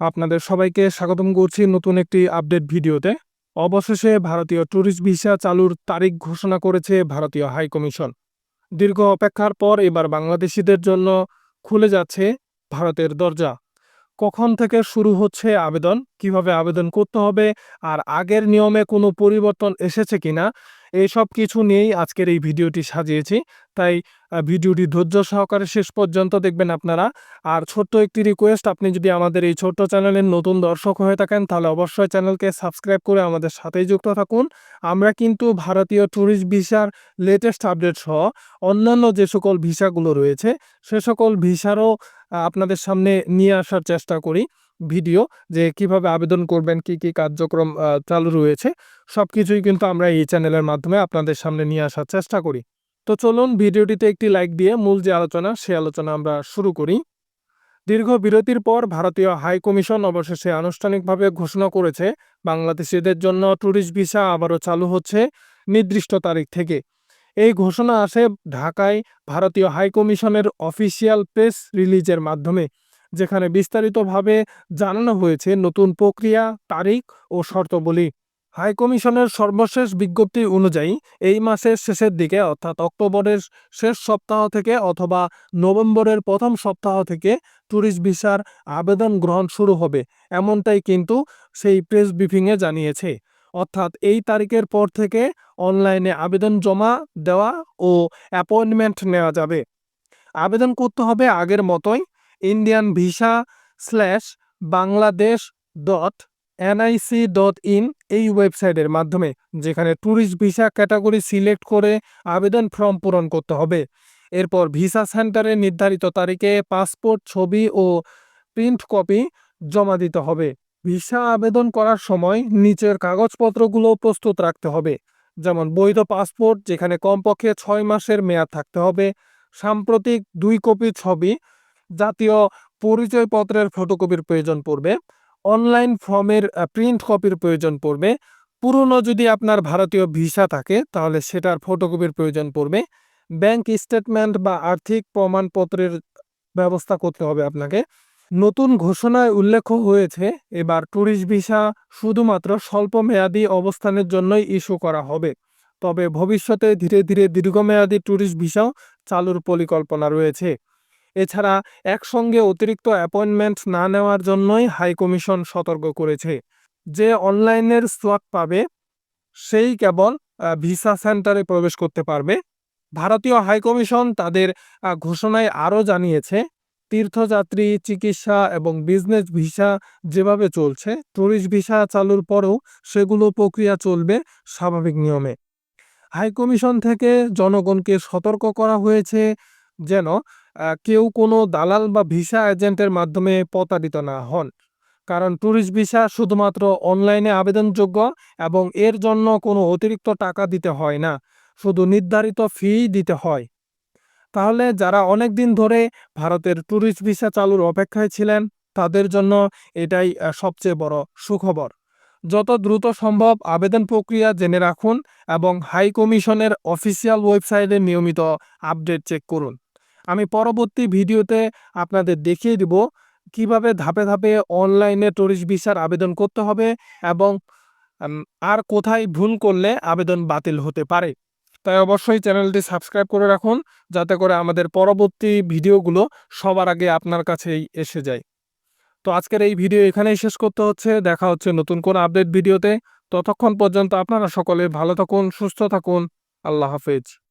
আপনাদের সবাইকে স্বাগতম করছি নতুন একটি আপডেট ভিডিওতে। অবশেষে ভারতীয় ট্যুরিস্ট ভিসা চালুর তারিখ ঘোষণা করেছে ভারতীয় হাই কমিশন। দীর্ঘ অপেক্ষার পর এবার বাংলাদেশিদের জন্য খুলে যাচ্ছে ভারতের দরজা। কখন থেকে শুরু হচ্ছে আবেদন? কীভাবে আবেদন করতে হবে? আর আগের নিয়মে কোনো পরিবর্তন এসেছে কিনা? এই সব কিছু নিয়েই আজকের এই ভিডিওটি সাজিয়েছি। তাই ভিডিওটি ধৈর্য সহকারে শেষ পর্যন্ত দেখবেন আপনারা। আর ছোট্ট একটি রিকোয়েস্ট আপনি যদি আমাদের এই ছোট্ট চ্যানেলের নতুন দর্শক হয়ে থাকেন, তাহলে অবশ্যই চ্যানেলকে সাবস্ক্রাইব করে আমাদের সাথেই যুক্ত থাকুন। আমরা কিন্তু ভারতীয় ট্যুরিস্ট ভিসার লেটেস্ট আপডেট সহ অন্যান্য যে সকল ভিসাগুলো রয়েছে, সে সকল ভিসারও আপনাদের সামনে নিয়ে আসার চেষ্টা করি। ভিডিও যে কীভাবে আবেদন করবেন, কি কি কার্যক্রম চালু রয়েছে সব কিছুই কিন্তু আমরা এই চ্যানেলের মাধ্যমে আপনাদের সামনে নিয়ে আসার চেষ্টা করি। তো চলুন ভিডিওটিতে একটি লাইক দিয়ে মূল যে আলোচনা, সে আলোচনা আমরা শুরু করি। দীর্ঘ বিরতির পর ভারতীয় হাই কমিশন অবশেষে আনুষ্ঠানিকভাবে ঘোষণা করেছে, বাংলাদেশিদের জন্য ট্যুরিস্ট ভিসা আবারও চালু হচ্ছে নির্দিষ্ট তারিখ থেকে। এই ঘোষণা আসে ঢাকায় ভারতীয় হাই কমিশনের অফিসিয়াল প্রেস রিলিজের মাধ্যমে। যেখানে বিস্তারিতভাবে জানানো হয়েছে নতুন প্রক্রিয়া, তারিখ ও শর্তাবলী। হাই কমিশনের সর্বশেষ বিজ্ঞপ্তি অনুযায়ী এই মাসের শেষের দিকে, অর্থাৎ অক্টোবরের শেষ সপ্তাহ থেকে অথবা নভেম্বরের প্রথম সপ্তাহ থেকে ট্যুরিস্ট ভিসার আবেদন গ্রহণ শুরু হবে, এমনটাই কিন্তু সেই প্রেস ব্রিফিংয়ে জানিয়েছে। অর্থাৎ এই তারিখের পর থেকে অনলাইনে আবেদন জমা দেওয়া ও অ্যাপয়েন্টমেন্ট নেওয়া যাবে। আবেদন করতে হবে আগের মতোই Indian visa slash Bangladesh dot NIC dot in এই ওয়েবসাইটের মাধ্যমে, যেখানে ট্যুরিস্ট ভিসা ক্যাটাগরি সিলেক্ট করে আবেদন ফর্ম পূরণ করতে হবে। এরপর ভিসা সেন্টারে নির্ধারিত তারিখে পাসপোর্ট ছবি ও প্রিন্ট কপি জমা দিতে হবে। ভিসা আবেদন করার সময় নিচের কাগজপত্রগুলো প্রস্তুত রাখতে হবে। যেমন বৈধ পাসপোর্ট যেখানে কমপক্ষে ছয় মাসের মেয়াদ থাকতে হবে। সাম্প্রতিক দুই কপি ছবি জাতীয় পরিচয়পত্রের ফটোকপির প্রয়োজন পড়বে। অনলাইন ফর্মের প্রিন্ট কপির প্রয়োজন পড়বে। পুরনো যদি আপনার ভারতীয় ভিসা থাকে, তাহলে সেটার ফটোকপির প্রয়োজন পড়বে। ব্যাংক স্টেটমেন্ট বা আর্থিক প্রমাণপত্রের ব্যবস্থা করতে হবে আপনাকে। নতুন ঘোষণায় উল্লেখ হয়েছে, এবার ট্যুরিস্ট ভিসা শুধুমাত্র স্বল্প মেয়াদী অবস্থানের জন্যই ইস্যু করা হবে। তবে ভবিষ্যতে ধীরে ধীরে দীর্ঘমেয়াদী ট্যুরিস্ট ভিসাও চালুর পরিকল্পনা রয়েছে। এছাড়া একসঙ্গে অতিরিক্ত অ্যাপয়েন্টমেন্ট না নেওয়ার জন্যই হাই কমিশন সতর্ক করেছে। যে অনলাইনের সোয়াক পাবে, সেই কেবল ভিসা সেন্টারে প্রবেশ করতে পারবে। ভারতীয় হাই কমিশন তাদের ঘোষণায় আরও জানিয়েছে, তীর্থযাত্রী, চিকিৎসা এবং বিজনেস ভিসা যেভাবে চলছে, ট্যুরিস্ট ভিসা চালুর পরেও সেগুলো প্রক্রিয়া চলবে স্বাভাবিক নিয়মে। হাই কমিশন থেকে জনগণকে সতর্ক করা হয়েছে, যেন কেউ কোনো দালাল বা ভিসা এজেন্টের মাধ্যমে প্রতারিত না হন। কারণ ট্যুরিস্ট ভিসা শুধুমাত্র অনলাইনে আবেদনযোগ্য এবং এর জন্য কোনো অতিরিক্ত টাকা দিতে হয় না, শুধু নির্ধারিত ফি দিতে হয়। তাহলে যারা অনেক দিন ধরে ভারতের ট্যুরিস্ট ভিসা চালুর অপেক্ষায় ছিলেন, তাদের জন্য এটাই সবচেয়ে বড় সুখবর। যত দ্রুত সম্ভব আবেদন প্রক্রিয়া জেনে রাখুন এবং হাই কমিশনের অফিসিয়াল ওয়েবসাইটে নিয়মিত আপডেট চেক করুন। আমি পরবর্তী ভিডিওতে আপনাদের দেখিয়ে দিব কীভাবে ধাপে ধাপে অনলাইনে ট্যুরিস্ট ভিসার আবেদন করতে হবে এবং আর কোথায় ভুল করলে আবেদন বাতিল হতে পারে। তাই অবশ্যই চ্যানেলটি সাবস্ক্রাইব করে রাখুন যাতে করে আমাদের পরবর্তী ভিডিওগুলো সবার আগে আপনার কাছেই এসে যায়। তো আজকের এই ভিডিও এখানেই শেষ করতে হচ্ছে। দেখা হচ্ছে নতুন কোন আপডেট ভিডিওতে। ততক্ষণ পর্যন্ত আপনারা সকলে ভালো থাকুন, সুস্থ থাকুন। আল্লাহ হাফেজ।